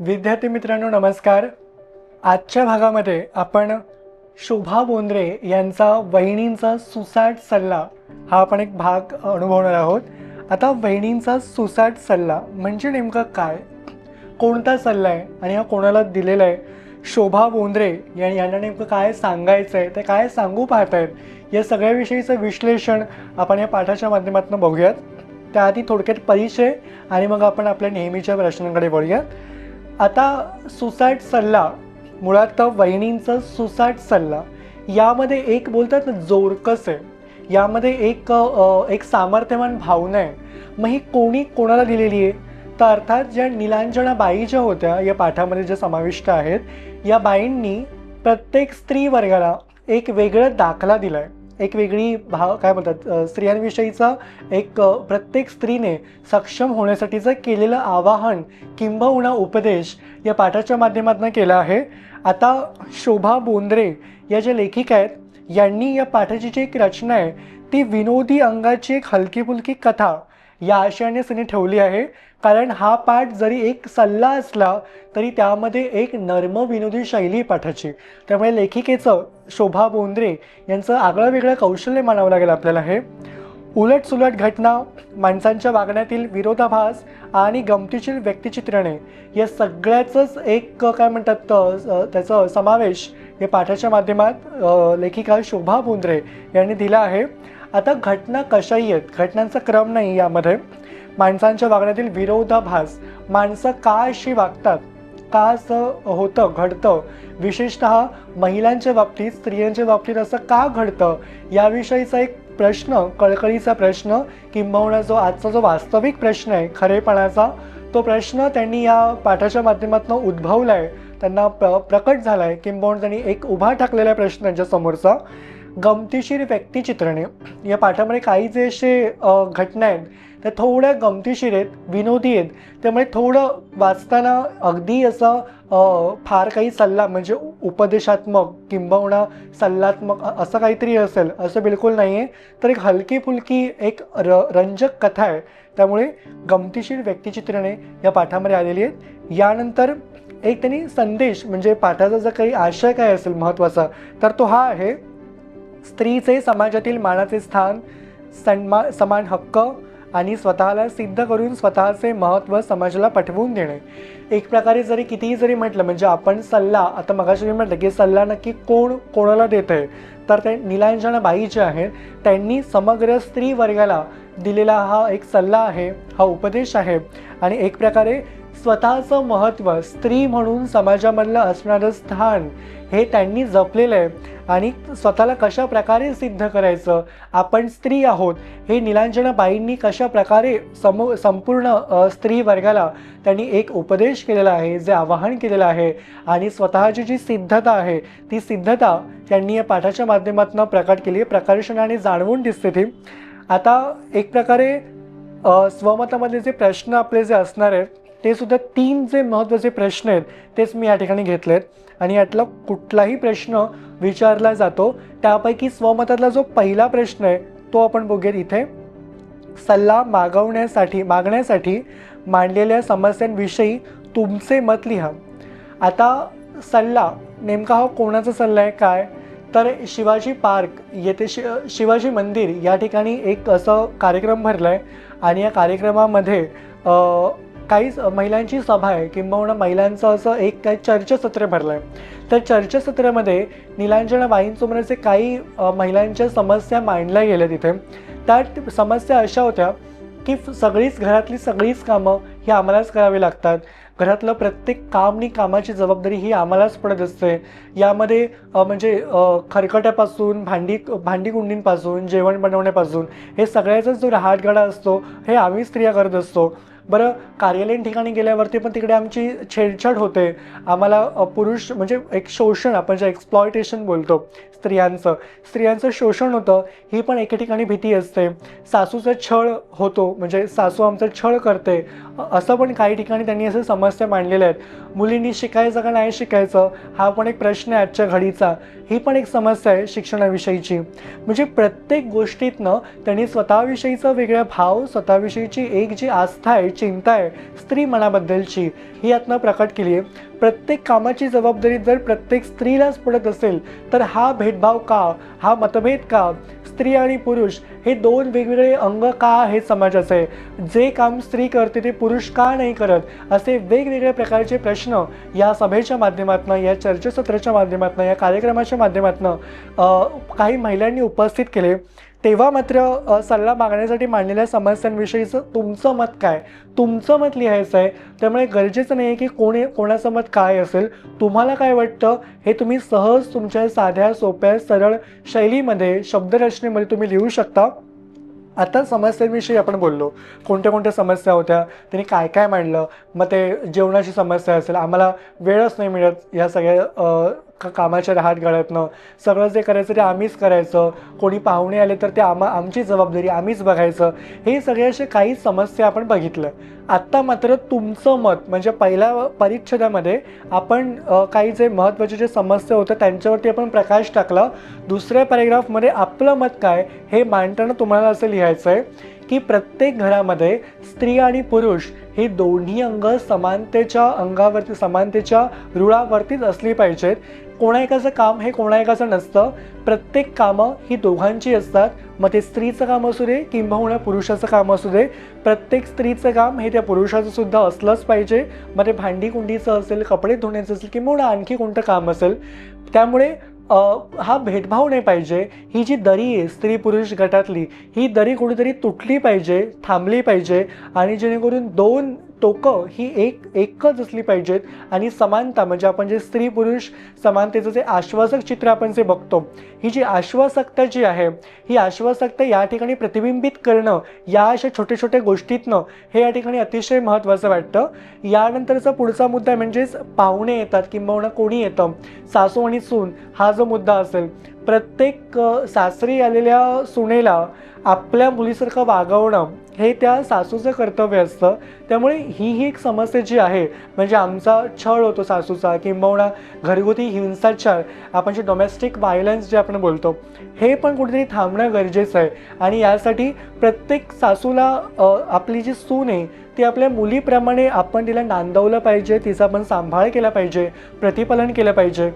विद्यार्थी मित्रांनो नमस्कार. आजच्या भागामध्ये आपण शोभा बोंद्रे यांचा वहिणींचा सुसाट सल्ला हा आपण एक भाग अनुभवणार आहोत. आता वहिनींचा सुसाट सल्ला म्हणजे नेमकं काय? कोणता सल्ला आहे? आणि हा कोणाला दिलेला आहे? शोभा बोंद्रे या यांना नेमकं काय सांगायचं आहे ते काय सांगू पाहत आहेत या सगळ्याविषयीचं विश्लेषण आपण या पाठाच्या माध्यमातून बघूयात. त्याआधी थोडक्यात परिचय आणि मग आपण आपल्या नेहमीच्या प्रश्नांकडे वळूयात. आता सुसाट सल्ला मुळात वहिनींचं सुसाट सल्ला यामध्ये एक बोलतात ना जोरकस आहे? यामध्ये एक एक सामर्थ्यवान भावना आहे. मग ही कोणी कोणाला दिलेली आहे? तर अर्थात ज्या निलांजना बाई ज्या होत्या या पाठामध्ये ज्या समाविष्ट आहेत या बाईंनी प्रत्येक स्त्री वर्गाला एक वेगळा दाखला दिला आहे एक वेगळी भाव काय म्हणतात स्त्रियांविषयीचा एक प्रत्येक स्त्रीने सक्षम होण्यासाठीचं केलेलं आवाहन किंबहुना उपदेश या पाठाच्या माध्यमातून केला आहे. आता शोभा बोंद्रे या ज्या लेखिका आहेत यांनी या पाठाची जी एक रचना आहे ती विनोदी अंगाची एक हलकीफुलकी कथा या आशयाने तिने ठेवली आहे. कारण हा पाठ जरी एक सल्ला असला तरी त्यामध्ये एक नर्म विनोदी शैली पाठाची. त्यामुळे लेखिकेचं शोभा बोंद्रे यांचं आगळं वेगळं कौशल्य मानावं लागेल आपल्याला हे. उलट सुलट घटना माणसांच्या वागण्यातील विरोधाभास आणि गमतीशील व्यक्तिचित्रणे या सगळ्याचंच एक काय म्हणतात अ, त्याचं समावेश या पाठाच्या माध्यमात लेखिका शोभा बोंद्रे यांनी दिला आहे. आता घटना कशाही आहेत? घटनांचा क्रम नाही यामध्ये. माणसांच्या वागण्यातील विरोधाभास माणसं का अशी वागतात. का असं होतं घडतं. विशेषत महिलांच्या बाबतीत स्त्रियांच्या बाबतीत असं का घडतं? याविषयीचा एक प्रश्न कळकळीचा प्रश्न किंबहुना जो आजचा जो वास्तविक प्रश्न आहे खरेपणाचा तो प्रश्न त्यांनी या पाठाच्या माध्यमातून उद्भवला आहे त्यांना प्र प्रकट झाला आहे किंबहुना त्यांनी एक उभा ठाकलेला प्रश्न प्रश्न त्यांच्यासमोरचा गमतीशीर व्यक्तिचित्रणे. या पाठामध्ये काही जे असे घटना आहेत त्या थोड्या गमतीशीर आहेत विनोदी आहेत. त्यामुळे थोडं वाचताना अगदी असं फार काही सल्ला म्हणजे उपदेशात्मक किंबहुना सल्लात्मक असं काहीतरी असेल असं बिलकुल नाही आहे तर एक हलकी फुलकी एक र रंजक कथा आहे. त्यामुळे गमतीशीर व्यक्तिचित्रणे या पाठामध्ये आलेली आहेत. यानंतर एक त्यांनी संदेश म्हणजे पाठाचा जर काही आशय काय असेल महत्त्वाचा तर तो हा आहे स्त्रीचे समाजातील मानाचे स्थान सन्मा समान हक्क आणि स्वतःला सिद्ध करून स्वतःचे महत्त्व समाजाला पटवून देणे. एक प्रकारे जरी कितीही जरी म्हटलं म्हणजे आपण सल्ला आता मगाशी मी म्हटलं की सल्ला नक्की कोण कोणाला देत आहे तर ते निलांजना बाई जे आहेत त्यांनी समग्र स्त्री वर्गाला दिलेला हा एक सल्ला आहे हा उपदेश आहे. आणि एक प्रकारे स्वतःचं महत्त्व स्त्री म्हणून समाजामधलं असणारं स्थान हे त्यांनी जपलेलं आहे. आणि स्वतःला कशा प्रकारे सिद्ध करायचं? आपण स्त्री आहोत. हे नीलांजनाबाईंनी कशा प्रकारे समो संपूर्ण स्त्री वर्गाला त्यांनी एक उपदेश केलेला आहे जे आवाहन केलेलं आहे. आणि स्वतःची जी सिद्धता आहे ती सिद्धता त्यांनी या पाठाच्या माध्यमातून प्रकट केली आहे. प्रकर्षणाने जाणवून दिसते ती. आता एक प्रकारे स्वमतामध्ये जे प्रश्न आपले जे असणार आहेत ते सुद्धा तीन जे महत्त्वाचे प्रश्न आहेत तेच मी या ठिकाणी घेतले आहेत आणि यातला कुठलाही प्रश्न विचारला जातो त्यापैकी स्वमतातला जो पहिला प्रश्न आहे तो आपण बघूयात इथे. सल्ला मागवण्यासाठी मागण्यासाठी मांडलेल्या समस्यांविषयी तुमचे मत लिहा. आता सल्ला नेमका हा कोणाचा सल्ला आहे काय? तर शिवाजी पार्क येथे शि शिवाजी मंदिर या ठिकाणी एक असं कार्यक्रम भरला आहे आणि या कार्यक्रमामध्ये काहीच महिलांची सभा आहे किंबहुना महिलांचं असं एक काही चर्चासत्र भरलं आहे तर चर्चासत्रामध्ये निलांजना बाईंसमोरचे काही महिलांच्या समस्या मांडल्या गेल्या तिथे. त्यात समस्या अशा होत्या की सगळीच घरातली सगळीच कामं ही आम्हालाच करावी लागतात. घरातलं प्रत्येक काम आणि कामाची जबाबदारी ही आम्हालाच पडत असते. यामध्ये म्हणजे खरकट्यापासून भांडी भांडी कुंडींपासून जेवण बनवण्यापासून हे सगळ्याचाच जो रहाटगाडा असतो हे आम्ही स्त्रिया करत असतो. बरं कार्यालयीन ठिकाणी गेल्यावरती पण तिकडे आमची छेडछाड होते. आम्हाला पुरुष म्हणजे एक शोषण आपण जे एक्सप्लॉयटेशन बोलतो स्त्रियांचं. स्त्रियांचं शोषण होतं ही पण एके ठिकाणी भीती असते. सासूचं छळ होतो म्हणजे सासू आमचं छळ करते असं पण काही ठिकाणी त्यांनी असं समस्या मांडलेल्या आहेत. मुलींनी शिकायचं का नाही शिकायचं हा पण एक प्रश्न आहे आजच्या घडीचा. ही पण एक समस्या आहे शिक्षणाविषयीची. म्हणजे प्रत्येक गोष्टीतनं त्यांनी स्वतःविषयीचा वेगळा भाव स्वतःविषयीची एक जी आस्था आहे चिंता आहे स्त्री मनाबद्दलची ही यातनं प्रकट केली आहे. प्रत्येक कामाची जबाबदारी जर प्रत्येक स्त्रीलाच पडत असेल तर हा भेदभाव का? हा मतभेद का? स्त्री आणि पुरुष हे दोन वेगवेगळे अंग का आहेत समाजाचे? जे काम स्त्री करते ते पुरुष का नाही करत? असे वेगवेगळ्या प्रकारचे प्रश्न या सभेच्या माध्यमातून या चर्चासत्राच्या माध्यमातून या कार्यक्रमाच्या माध्यमातून काही महिलांनी उपस्थित केले. तेव्हा मात्र सल्ला मागण्यासाठी मांडलेल्या समस्यांविषयीचं तुमचं मत काय? तुमचं मत लिहायचं आहे. त्यामुळे गरजेचं नाही आहे की कोणी कोणाचं मत काय असेल. तुम्हाला काय वाटतं? हे तुम्ही सहज तुमच्या साध्या सोप्या सरळ शैलीमध्ये शब्दरचनेमध्ये तुम्ही लिहू शकता. आता समस्यांविषयी आपण बोललो. कोणत्या कोणत्या समस्या होत्या? त्यांनी काय काय मांडलं? मग ते जेवणाची समस्या असेल आम्हाला वेळच नाही मिळत या सगळ्या का कामाच्या राहात गळतनं सगळं जे करायचं ते आम्हीच करायचं. कोणी पाहुणे आले तर ते आम्हा आमची जबाबदारी आम्हीच बघायचं. हे सगळे असे काही समस्या आपण बघितलं. आत्ता मात्र तुमचं मत म्हणजे पहिल्या परिच्छेदामध्ये आपण काही जे महत्त्वाचे जे समस्या होत्या त्यांच्यावरती आपण प्रकाश टाकला. दुसऱ्या पॅरेग्राफमध्ये आपलं मत काय हे मांडताना तुम्हाला असं लिहायचं आहे की प्रत्येक घरामध्ये स्त्री आणि पुरुष ही दोन्ही अंग समानतेच्या अंगावरती समानतेच्या रुळावरतीच असली पाहिजेत. कोणा एकाचं काम हे कोणा एकाचं नसतं. प्रत्येक कामं ही दोघांची असतात. मग ते स्त्रीचं काम असू दे किंबहुना पुरुषाचं काम असू दे. प्रत्येक स्त्रीचं काम हे त्या पुरुषाचं सुद्धा असलंच पाहिजे. मग ते भांडी कुंडीचं असेल कपडे धुण्याचं असेल किंवा आणखी कोणतं काम असेल. त्यामुळे हा भेदभाव नाही पाहिजे. ही जी दरी आहे स्त्री पुरुष गटातली ही दरी कुठेतरी तुटली पाहिजे थांबली पाहिजे आणि जेणेकरून दोन टोकं ही एक एकच असली पाहिजेत. आणि समानता म्हणजे आपण जे स्त्री पुरुष समानतेचं जे आश्वासक चित्र आपण जे बघतो ही जी आश्वासकता जी आहे ही आश्वासकता या ठिकाणी प्रतिबिंबित करणं या अशा छोट्या छोट्या गोष्टीतनं हे या ठिकाणी अतिशय महत्त्वाचं वाटतं. यानंतरचा पुढचा मुद्दा म्हणजेच पाहुणे येतात किंबहुना कोणी येतं. सासू आणि सून हा जो मुद्दा असेल प्रत्येक सासरी आलेल्या सुनेला आपल्या मुलीसारखं वागवणं हे त्या सासूचं कर्तव्य असतं. त्यामुळे ही ही एक समस्या जी आहे म्हणजे आमचा छळ होतो सासूचा किंबहुना घरगुती हिंसाचार आपण जे डोमेस्टिक व्हायलन्स जे आपण बोलतो हे पण कुठेतरी थांबणं गरजेचं आहे. आणि यासाठी प्रत्येक सासूला आपली जी सून आहे ती आपल्या मुलीप्रमाणे आपण तिला नांदवलं पाहिजे तिचा आपण सांभाळ केला पाहिजे प्रतिपालन केलं पाहिजे.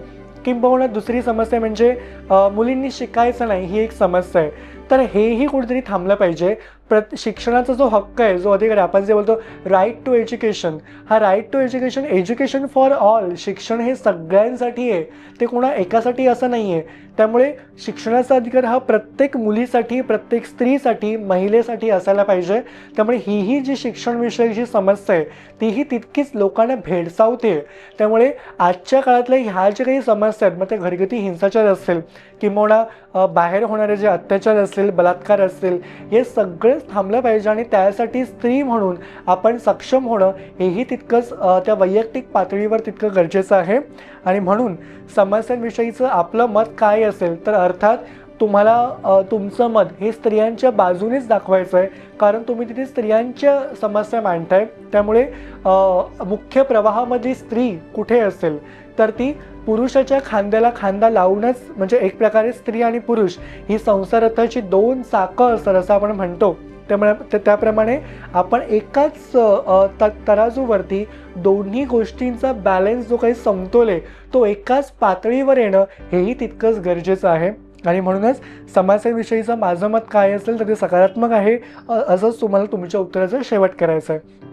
किंबहुना दुसरी समस्या म्हणजे मुलींनी शिकायचं नाही ही एक समस्या आहे. तर हेही कुठेतरी थांबलं पाहिजे. प्रत शिक्षणाचा जो हक्क आहे जो अधिकार आपण जे बोलतो राईट टू एज्युकेशन हा right to education education for all शिक्षण हे सगळ्यांसाठी आहे. ते कोणा एकासाठी असं नाही आहे त्यामुळे शिक्षणाचा अधिकार हा प्रत्येक मुलीसाठी प्रत्येक स्त्रीसाठी महिलेसाठी असायला पाहिजे. त्यामुळे ही ही जी शिक्षणविषयक जी समस्या आहे तीही तितकीच लोकांना भेडसावते. त्यामुळे आजच्या काळातल्या ह्या ज्या काही समस्या आहेत मग ते घरगुती हिंसाचार असेल किंवा बाहेर होणारे जे अत्याचार असतील असेल बलात्कार असेल हे सगळंच थांबलं पाहिजे आणि त्यासाठी स्त्री म्हणून आपण सक्षम होणं हेही तितकंच त्या वैयक्तिक पातळीवर तितकं गरजेचं आहे. आणि म्हणून समस्यांविषयीचं आपलं मत काय असेल तर अर्थात तुम्हाला तुमचं मत हे स्त्रियांच्या बाजूनेच दाखवायचं आहे कारण तुम्ही तिथे स्त्रियांच्या समस्या मांडताय. त्यामुळे मुख्य प्रवाहामध्ये स्त्री कुठे असेल तर ती पुरुषाच्या खांद्याला खांदा लावूनच म्हणजे एक प्रकारे स्त्री आणि पुरुष ही संसारथाची दोन चाकं असतात असं आपण म्हणतो. त्यामुळे त्याप्रमाणे आपण एकाच त तराजूवरती दोन्ही गोष्टींचा बॅलन्स जो काही समतोल आहे तो एकाच पातळीवर येणं हेही तितकंच गरजेचं आहे. आणि म्हणूनच समस्यांविषयीचं माझं मत काय असेल तर ते सकारात्मक आहे असंच तुम्हाला तुमच्या उत्तराचा शेवट करायचं आहे.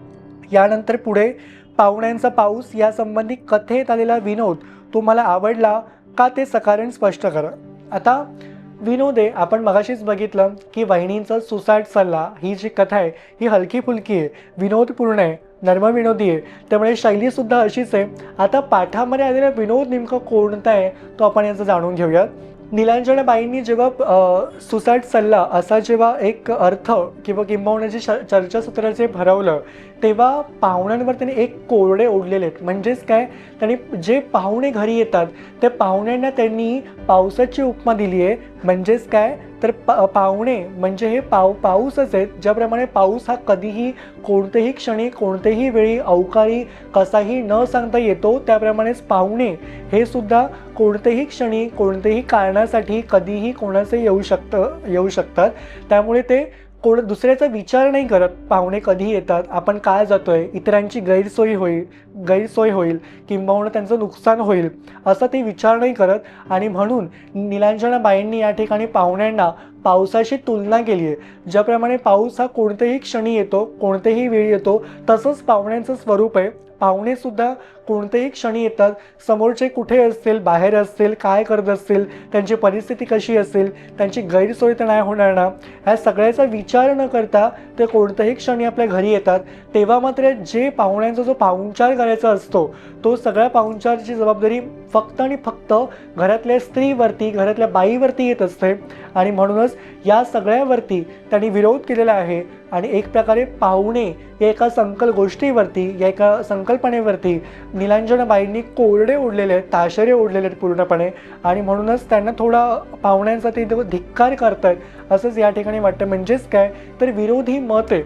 यानंतर पुढे पाहुण्यांचा पाऊस यासंबंधी कथेत आलेला विनोद तुम्हाला आवडला का ते सकारण स्पष्ट करा. आता विनोदे आपण मगाशीच बघितलं की वहिनींचा सुसाट सल्ला ही जी कथा आहे ही हलकी फुलकी आहे. विनोदपूर्ण आहे नर्मविनोदी आहे. त्यामुळे शैलीसुद्धा अशीच आहे. आता पाठामध्ये आलेला विनोद नेमका कोणता आहे तो आपण याचं जाणून घेऊयात. निलांजनाबाईंनी जेव्हा सुसाट सल्ला असा जेव्हा एक अर्थ किंवा किंबहुना जे श- जे भरवलं तेव्हा पाहुण्यांवर त्यांनी एक कोरडे ओढलेले आहेत. म्हणजेच काय? त्यांनी जे पाहुणे घरी येतात त्या पाहुण्यांना त्यांनी पावसाची उपमा दिली आहे म्हणजेच काय? तर पा पाहुणे म्हणजे हे पाव पाऊसच आहेत. ज्याप्रमाणे पाऊस हा कधीही कोणतेही क्षणी कोणतेही वेळी अवकाळी कसाही न सांगता येतो त्याप्रमाणेच पाहुणे हे सुद्धा कोणतेही क्षणी कोणतेही कारणासाठी कधीही कोणाचे येऊ शकतं येऊ शकतात. त्यामुळे ते कोण दुसऱ्याचा विचार नाही करत पाहुणे कधी येतात आपण काय जातोय इतरांची गैरसोय होईल गैरसोय होईल किंबहुना त्यांचं नुकसान होईल असं ते विचार नाही करत. आणि म्हणून नीलांजनाबाईंनी या ठिकाणी पाहुण्यांना पावसाशी तुलना केली आहे ज्याप्रमाणे पाऊस हा कोणत्याही क्षणी येतो कोणत्याही वेळी येतो तसंच पाहुण्यांचं स्वरूप आहे. पाहुणेसुद्धा कोणतेही क्षणी येतात समोरचे कुठे असतील बाहेर असतील काय करत असतील त्यांची परिस्थिती कशी असेल त्यांची गैरसोय तर नाही होणार ना? ह्या सगळ्याचा विचार न करता ते कोणत्याही क्षणी आपल्या घरी येतात. तेव्हा मात्र जे पाहुण्यांचा जो पाहुणचार करायचा असतो तो सगळ्या पाहुणचारची जबाबदारी फक्त आणि फक्त घरातल्या स्त्रीवरती घरातल्या बाईवरती येत असते. आणि म्हणूनच या सगळ्यावरती त्यांनी विरोध केलेला आहे. आणि एक प्रकारे पाहुणे या एका संकल गोष्टीवरती या एका संकल्पनेवरती निलांजनाबाईंनी कोरडे ओढलेले आहेत ताशेरे ओढलेले आहेत पूर्णपणे. आणि म्हणूनच त्यांना थोडा पाहुण्यांचा ते धिक्कार करतायत असंच या ठिकाणी वाटतं. म्हणजेच काय? तर विरोधी मत आहे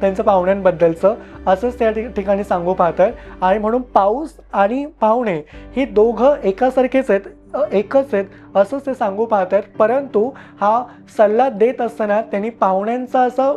त्यांचं पाहुण्यांबद्दलचं असंच त्या ठि- ठिकाणी सांगू पाहतात आणि म्हणून पाऊस आणि पाहुणे ही दोघं एकासारखेच आहेत एकच आहेत असंच ते सांगू पाहतात परंतु हा सल्ला देत असताना त्यांनी पाहुण्यांचा असं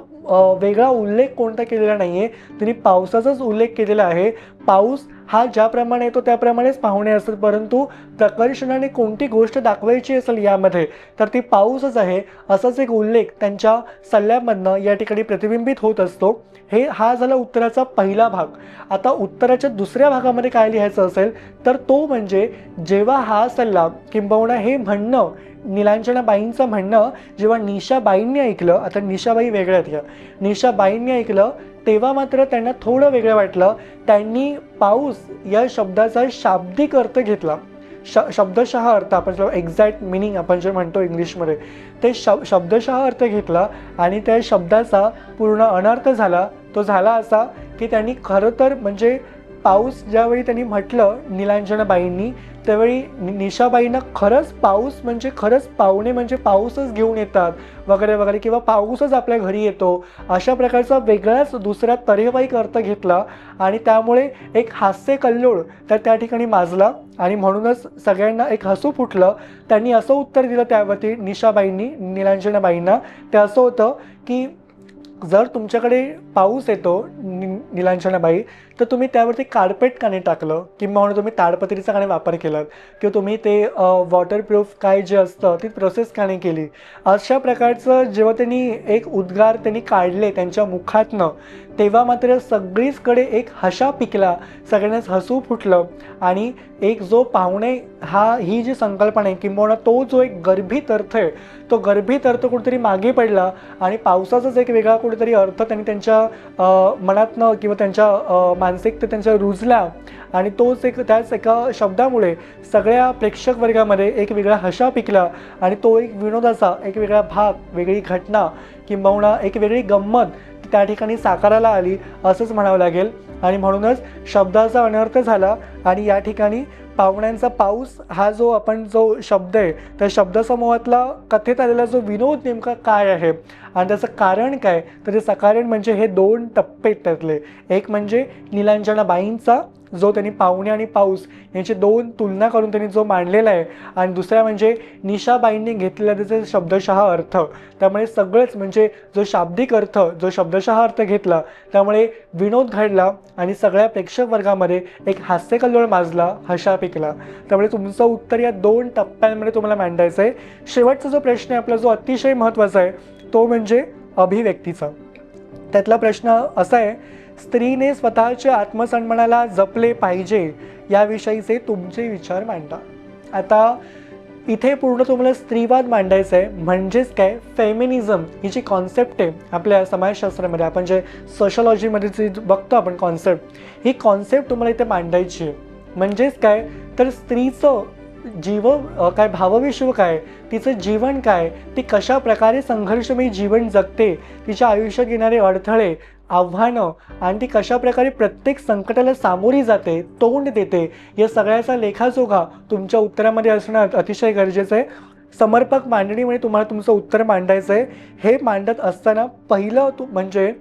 वेगळा उल्लेख कोणता केलेला नाही आहे त्यांनी पावसाचाच उल्लेख केलेला आहे. पाऊस हा ज्याप्रमाणे येतो त्याप्रमाणेच पाहुणे असतात. परंतु प्रकर्षणाने कोणती गोष्ट दाखवायची असेल यामध्ये तर ती पाऊसच आहे. असाच एक उल्लेख त्यांच्या सल्ल्यामधनं या ठिकाणी प्रतिबिंबित होत असतो. हे हा झाला उत्तराचा पहिला भाग. आता उत्तराच्या दुसऱ्या भागामध्ये काय लिहायचं असेल तर तो म्हणजे जेव्हा हा सल्ला किंबहुना हे म्हणणं निलांजनाबाईंचं म्हणणं जेव्हा निशाबाईंनी ऐकलं आता निशाबाई वेगळ्यात घ्या निशाबाईंनी ऐकलं तेव्हा मात्र त्यांना थोडं वेगळं वाटलं. त्यांनी पाऊस या शब्दाचा शाब्दिक अर्थ घेतला. श शब्दशः अर्थ आपण जो एक्झॅक्ट मिनिंग आपण जे म्हणतो इंग्लिशमध्ये ते शब शब्दशः अर्थ घेतला आणि त्या शब्दाचा पूर्ण अनर्थ झाला तो झाला असा की त्यांनी खरं तर म्हणजे पाऊस ज्यावेळी त्यांनी म्हटलं निलांजनाबाईंनी त्यावेळी नि- निशाबाईंना खरंच पाऊस म्हणजे खरंच पाहुणे म्हणजे पाऊसच घेऊन येतात वगैरे वगैरे किंवा पाऊसच आपल्या घरी येतो अशा प्रकारचा वेगळाच दुसरा तऱ्हेवाईक अर्थ घेतला आणि त्यामुळे एक हास्य कल्लोळ तर त्या ठिकाणी माजला आणि म्हणूनच सगळ्यांना एक हसू फुटलं. त्यांनी असं उत्तर दिलं त्यावरती निशाबाईंनी निलांजनाबाईंना. ते असं होतं की जर तुमच्याकडे पाऊस येतो नि निलांजनाबाई तर तुम्ही त्यावरती कार्पेट काने टाकलं? किंवा तुम्ही ताडपत्रीचा काने वापर केलात किंवा तुम्ही ते वॉटरप्रूफ काय जे असतं ती प्रोसेस का नाही केली? अशा प्रकारचं जेव्हा त्यांनी एक उद्गार त्यांनी काढले त्यांच्या मुखातनं तेव्हा मात्र सगळीचकडे एक हशा पिकला सगळ्यांनाच हसू फुटलं आणि एक जो पाहुणे हा ही जी संकल्पना आहे किंबहुना तो जो एक गर्भित अर्थ आहे तो गर्भित अर्थ कुठेतरी मागे पडला आणि पावसाचाच एक वेगळा कुठेतरी अर्थ त्यांनी त्यांच्या मनातनं किंवा त्यांच्या मानसिक ते त्यांच्या रुजला आणि तोच एक त्याच एका शब्दामुळे सगळ्या प्रेक्षक वर्गामध्ये एक वेगळा हशा पिकला आणि तो एक विनोदाचा एक वेगळा भाग वेगळी घटना किंबहुना एक वेगळी गंमत त्या ठिकाणी साकाराला आली असंच म्हणावं लागेल. आणि म्हणूनच शब्दाचा अनर्थ झाला आणि या ठिकाणी पाहुण्यांचा पाऊस हा जो आपण जो शब्द आहे त्या शब्दसमूहातला कथेत आलेला जो विनोद नेमका काय आहे? आणि त्याचं कारण काय? तर ते सकारण म्हणजे हे दोन टप्पे त्यातले एक म्हणजे निलांजनाबाईंचा जो त्यांनी पाहुणे आणि पाऊस यांची दोन तुलना करून त्यांनी जो मांडलेला आहे. आणि दुसरा म्हणजे निशाबाईंनी घेतलेला त्याचा शब्दशः अर्थ त्यामुळे सगळंच म्हणजे जो शाब्दिक अर्थ जो शब्दशः अर्थ घेतला त्यामुळे विनोद घडला आणि सगळ्या प्रेक्षक वर्गामध्ये एक हास्यकल्लोळ माजला हशा पिकला. त्यामुळे तुमचं उत्तर या दोन टप्प्यांमध्ये तुम्हाला मांडायचं आहे. शेवटचा जो प्रश्न आहे आपला जो अतिशय महत्त्वाचा आहे तो म्हणजे अभिव्यक्तीचा. त्यातला प्रश्न असा आहे स्त्रीने स्वतःच्या आत्मसन्मानाला जपले पाहिजे याविषयीचे तुमचे विचार मांडा आता इथे पूर्ण तुम्हाला स्त्रीवाद मांडायचा आहे म्हणजेच काय? फेमिनिझम ही जी कॉन्सेप्ट आहे आपल्या समाजशास्त्रामध्ये आपण जे सोशलॉजीमध्ये जी बघतो आपण कॉन्सेप्ट ही कॉन्सेप्ट तुम्हाला इथे मांडायची आहे. म्हणजेच काय? तर स्त्रीचं जीव काय भावविश्व काय? तिचं जीवन काय? ती कशा प्रकारे संघर्षमयी जीवन जगते? तिच्या आयुष्यात येणारे अडथळे आव्हानं आणि ती कशाप्रकारे प्रत्येक संकटाला सामोरी जाते तोंड देते या सगळ्याचा लेखाजोखा तुमच्या उत्तरामध्ये असणं अतिशय गरजेचं आहे. समर्पक मांडणीमुळे तुम्हाला तुमचं उत्तर मांडायचं आहे. हे मांडत असताना पहिलं तु म्हणजे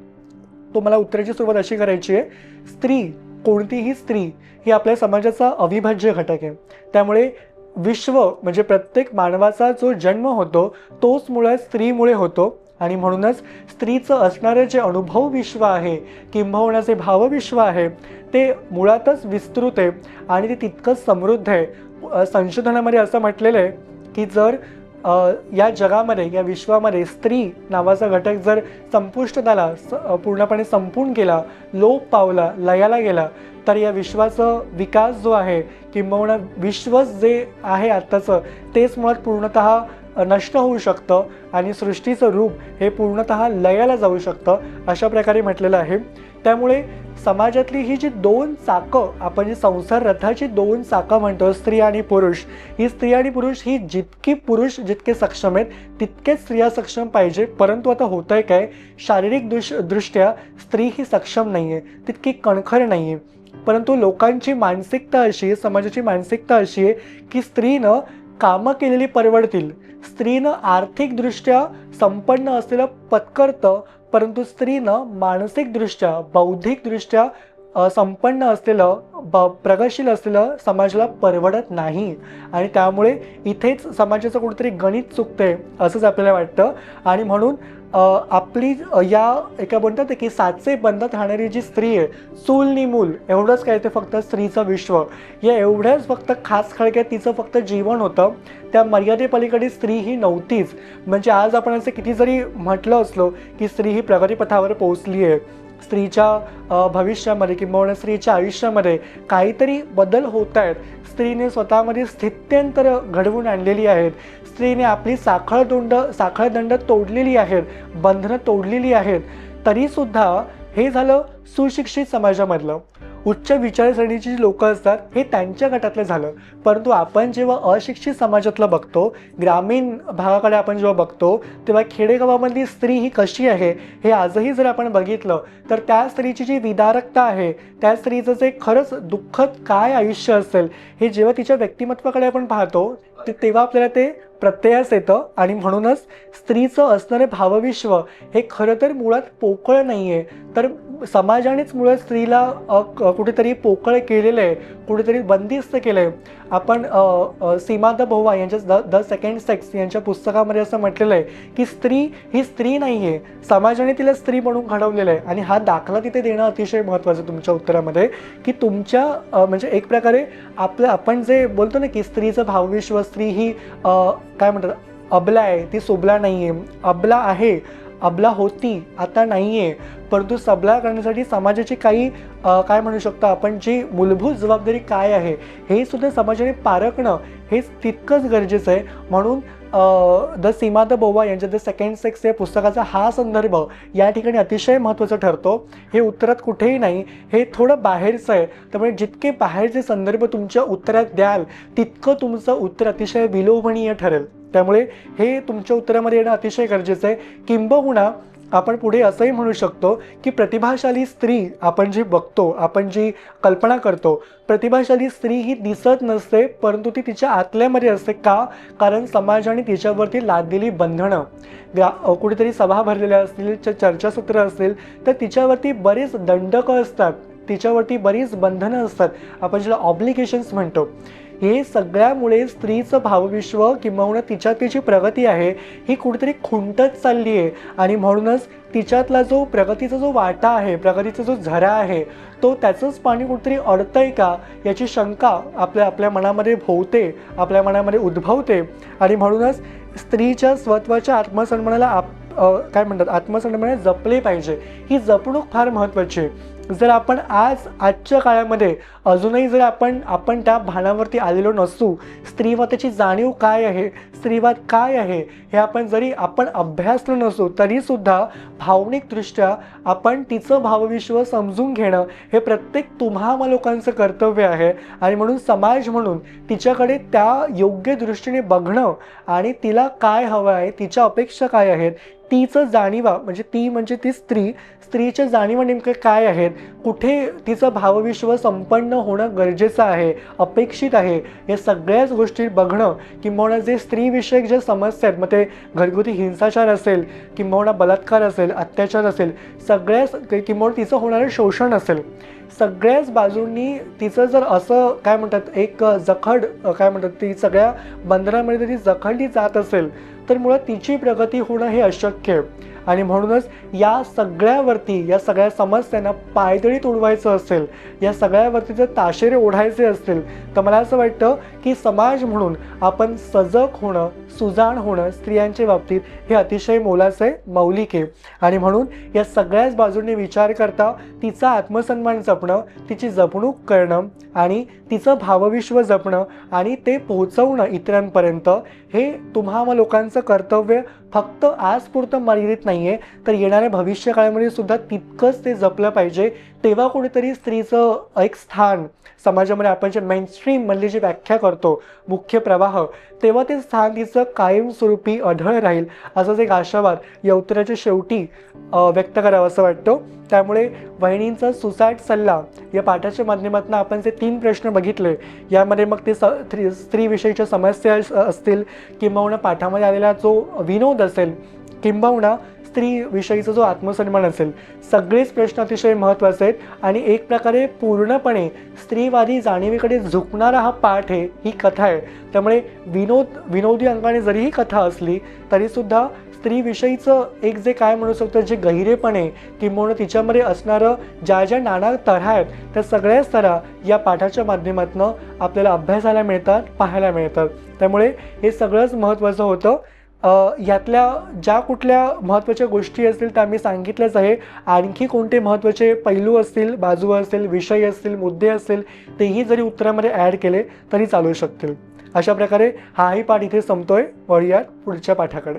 तुम्हाला उत्तराची सुरुवात अशी करायची आहे. स्त्री कोणतीही स्त्री ही आपल्या समाजाचा अविभाज्य घटक आहे. त्यामुळे विश्व म्हणजे प्रत्येक मानवाचा जो जन्म होतो तोच मुळात स्त्रीमुळे होतो. आणि म्हणूनच स्त्रीचं असणारे जे अनुभव विश्व आहे किंबहुना जे भावविश्व आहे ते मुळातच विस्तृत आहे आणि ते तितकंच समृद्ध आहे. संशोधनामध्ये असं म्हटलेलं आहे की जर या जगामध्ये या विश्वामध्ये स्त्री नावाचा घटक जर संपुष्ट झाला स पूर्णपणे संपून गेला लोप पावला लयाला गेला तर या विश्वाचा विकास जो आहे किंबहुना विश्वच जे आहे आत्ताचं तेच मुळात पूर्णतः नष्ट होऊ शकतं आणि सृष्टीचं रूप हे पूर्णतः लयाला जाऊ शकतं अशा प्रकारे म्हटलेलं आहे. त्यामुळे समाजातली ही जी दोन चाकं आपण जी संसार रथाची दोन चाकं म्हणतो स्त्री आणि पुरुष ही स्त्री आणि पुरुष ही जितकी पुरुष जितके सक्षम आहेत तितकेच स्त्रिया सक्षम पाहिजे. परंतु आता होतंय काय? शारीरिक दृश दृष्ट्या स्त्री ही सक्षम नाही आहे तितकी कणखर नाही आहे परंतु लोकांची मानसिकता अशी आहे समाजाची मानसिकता अशी आहे की स्त्रीनं कामं केलेली परवडतील. स्त्रीनं आर्थिकदृष्ट्या संपन्न असलेलं पत्करतं परंतु स्त्रीनं मानसिकदृष्ट्या बौद्धिकदृष्ट्या संपन्न असलेलं ब प्रगतशील असलेलं समाजाला परवडत नाही. आणि त्यामुळे इथेच समाजाचं कुठेतरी गणित चुकतंय असंच आपल्याला वाटतं. आणि म्हणून आपली या एका म्हणतात की साचे बंधात राहणारी जी स्त्री आहे चूल नि मूल एवढंच काय ते फक्त स्त्रीचं विश्व. या एवढ्याच फक्त खास खळक्यात तिचं फक्त जीवन होतं. त्या मर्यादेपलीकडे स्त्री ही नव्हतीच. म्हणजे आज आपण असं किती जरी म्हटलं असलो की स्त्री ही प्रगतीपथावर पोहोचली आहे. स्त्रीच्या भविष्यामध्ये किंवा स्त्रीच्या आयुष्यामध्ये काहीतरी बदल होत आहेत. स्त्रीने स्वतःमध्ये स्थित्यंतर घडवून आणलेली आहेत. स्त्रीने आपली साखळदोंड साखळदंड तोडलेली आहेत बंधनं तोडलेली आहेत. तरीसुद्धा हे झालं सुशिक्षित समाजामधलं. उच्च विचारसरणीची जी लोकं असतात हे त्यांच्या गटातलं झालं. परंतु आपण जेव्हा अशिक्षित समाजातलं बघतो ग्रामीण भागाकडे आपण जेव्हा बघतो तेव्हा खेडेगावामधली स्त्री ही कशी आहे हे आजही जर आपण बघितलं तर त्या स्त्रीची जी विदारकता आहे त्या स्त्रीचं जे खरंच दुःखद काय आयुष्य असेल हे जेव्हा तिच्या व्यक्तिमत्वाकडे आपण पाहतो ते तेव्हा आपल्याला ते प्रत्ययास येतं आणि म्हणूनच स्त्रीचं असणारे भावविश्व हे खरं तर मुळात पोकळ नाही आहे तर समाजानेच मुळात स्त्रीला कुठेतरी पोकळ केलेलं आहे. कुठेतरी बंदिस्त केलं आहे आपण सीमा द बहुवा यांच्या द द सेकंड सेक्स यांच्या पुस्तकामध्ये असं म्हटलेलं आहे की स्त्री ही स्त्री नाही आहे समाजाने तिला स्त्री म्हणून घडवलेलं आहे आणि हा दाखला तिथे देणं अतिशय महत्त्वाचं आहे तुमच्या उत्तरामध्ये की तुमच्या म्हणजे एक प्रकारे आपलं आपण जे बोलतो ना की स्त्रीचं भावविश्व स्त्री ही काय म्हणतात अबला आहे ती सोबला नाही आहे अबला आहे अबला होती आता नाही आहे परंतु सबला करण्यासाठी समाजाची काही काय म्हणू शकतो आपण जी मूलभूत जबाबदारी काय आहे हे सुद्धा समाजाने पारखणं हे तितकंच गरजेचं आहे. म्हणून द सीमा द बोवा यांच्या द सेकंड सेक्स या पुस्तकाचा हा संदर्भ या ठिकाणी अतिशय महत्त्वाचा ठरतो. हे उत्तरात कुठेही नाही हे थोडं बाहेरचं आहे. त्यामुळे जितके बाहेरचे संदर्भ तुमच्या उत्तरात द्याल तितकं तुमचं उत्तर अतिशय विलोभनीय ठरेल. त्यामुळे हे तुमच्या उत्तरामध्ये येणं अतिशय गरजेचं आहे. किंबहुना आपण पुढे असंही म्हणू शकतो की प्रतिभाशाली स्त्री आपण जी बघतो आपण जी कल्पना करतो प्रतिभाशाली स्त्री ही दिसत नसते परंतु ती तिच्या आतल्यामध्ये असते. का? कारण समाजाने तिच्यावरती लादलेली बंधनं. व्या कुठेतरी सभा भरलेल्या असतील च- चर्चासत्र असतील तर तिच्यावरती बरेच दंडकं असतात. तिच्यावरती बरीच बंधनं असतात. आपण ज्याला ऑब्लिगेशन्स म्हणतो. हे सगळ्यामुळे स्त्रीचं भावविश्व किंवा तिच्यातली जी प्रगती आहे ही कुठेतरी खुंटत चालली आहे. आणि म्हणूनच तिच्यातला जो प्रगतीचा जो वाटा आहे प्रगतीचा जो झरा आहे तो त्याचंच पाणी कुठेतरी अडतंय का? याची शंका आपल्या आपल्या मनामध्ये भोवते आपल्या मनामध्ये उद्भवते. आणि म्हणूनच स्त्रीच्या स्वत्वाच्या आत्मसन्मानाला आप काय म्हणतात? आत्मसन्मान जपले पाहिजे. ही जपणूक फार महत्त्वाची आहे. जर आपण आज आजच्या काळामध्ये अजूनही जर आपण आपण त्या भानावरती आलेलो नसू स्त्रीवादाची जाणीव काय आहे स्त्रीवाद काय आहे हे आपण जरी आपण अभ्यासलो नसू तरीसुद्धा भावनिकदृष्ट्या आपण तिचं भावविश्व समजून घेणं हे प्रत्येक तुम्हा लोकांचं कर्तव्य आहे. आणि म्हणून समाज म्हणून तिच्याकडे त्या योग्य दृष्टीने बघणं आणि तिला काय हवं आहे तिच्या अपेक्षा काय आहेत तीचं जाणीवा म्हणजे ती म्हणजे ती स्त्री स्त्रीच्या जाणीवा नेमकं काय आहेत? कुठे तिचं भावविश्व संपन्न होणं गरजेचं आहे अपेक्षित आहे? या सगळ्याच गोष्टी बघणं किंबहुना जे स्त्रीविषयक ज्या समस्या आहेत मग ते घरगुती हिंसाचार असेल किंबहुना बलात्कार असेल अत्याचार असेल सगळ्याच किंबहुना तिचं होणारं शोषण असेल सगळ्याच बाजूंनी तिचं जर असं काय म्हणतात एक जखड काय म्हणतात ती सगळ्या बंधनामध्ये ती जखडली जात असेल तर मुळात तिची प्रगती होणं हे अशक्य आहे आणि म्हणूनच या सगळ्यावरती या सगळ्या समस्यांना पायदळी तोडवायचं असेल या सगळ्यावरती जर ताशेरे ओढायचे असतील तर मला असं वाटतं की समाज म्हणून आपण सजग होणं सुजाण होणं स्त्रियांच्या बाबतीत हे अतिशय मोलाचं आहे मौलिक आहे. आणि म्हणून या सगळ्याच बाजूंनी विचार करता तिचा आत्मसन्मान जपणं तिची जपणूक करणं आणि तिचं भावविश्व जपणं आणि ते पोहोचवणं इतरांपर्यंत हे तुम्हा लोकांचं कर्तव्य फक्त आजपुरतं मर्यादित नाही आहे तर येणाऱ्या भविष्य काळामध्ये सुद्धा तितकंच ते जपलं पाहिजे. तेव्हा कुठेतरी स्त्रीचं एक स्थान समाजामध्ये आपण जे मेनस्ट्रीम मधली जी व्याख्या करतो मुख्य प्रवाह तेव्हा ते स्थान तिचं कायमस्वरूपी अढळ राहील. असाच एक आशावाद यवतराच्या शेवटी व्यक्त करावं असं वाटतं. त्यामुळे वहिनींचा सुसाईड सल्ला या पाठाच्या माध्यमातून आपण जे तीन प्रश्न बघितले यामध्ये मग ते स स्त्री- स्त्रीविषयीच्या समस्या असतील किंबहुना पाठामध्ये आलेला जो विनोद असेल किंबहुना स्त्रीविषयीचा जो आत्मसन्मान असेल सगळेच प्रश्न अतिशय महत्त्वाचे आहेत. आणि एक प्रकारे पूर्णपणे स्त्रीवादी जाणीवेकडे झुकणारा हा पाठ आहे ही कथा आहे. त्यामुळे विनोद विनोदी अंगाने जरी ही कथा असली तरीसुद्धा स्त्रीविषयीचं एक जे काय म्हणू शकतो जे गहिरेपणे किंबहुना तिच्यामध्ये असणारं ज्या ज्या नाना तऱ्हा आहेत त्या सगळ्याच तऱ्हा या पाठाच्या माध्यमातून आपल्याला अभ्यासाला मिळतात पाहायला मिळतात. त्यामुळे हे सगळंच महत्त्वाचं होतं. यातल्या ज्या कुठल्या महत्त्वाच्या गोष्टी असतील त्या मी सांगितल्याच आहे. आणखी कोणते महत्त्वाचे पैलू असतील बाजू असतील विषय असतील मुद्दे असतील तेही जरी उत्तरामध्ये ॲड केले तरी चालू शकतील. अशा प्रकारे हाही पाठ इथे संपतोय. वळूयात पुढच्या पाठाकडे.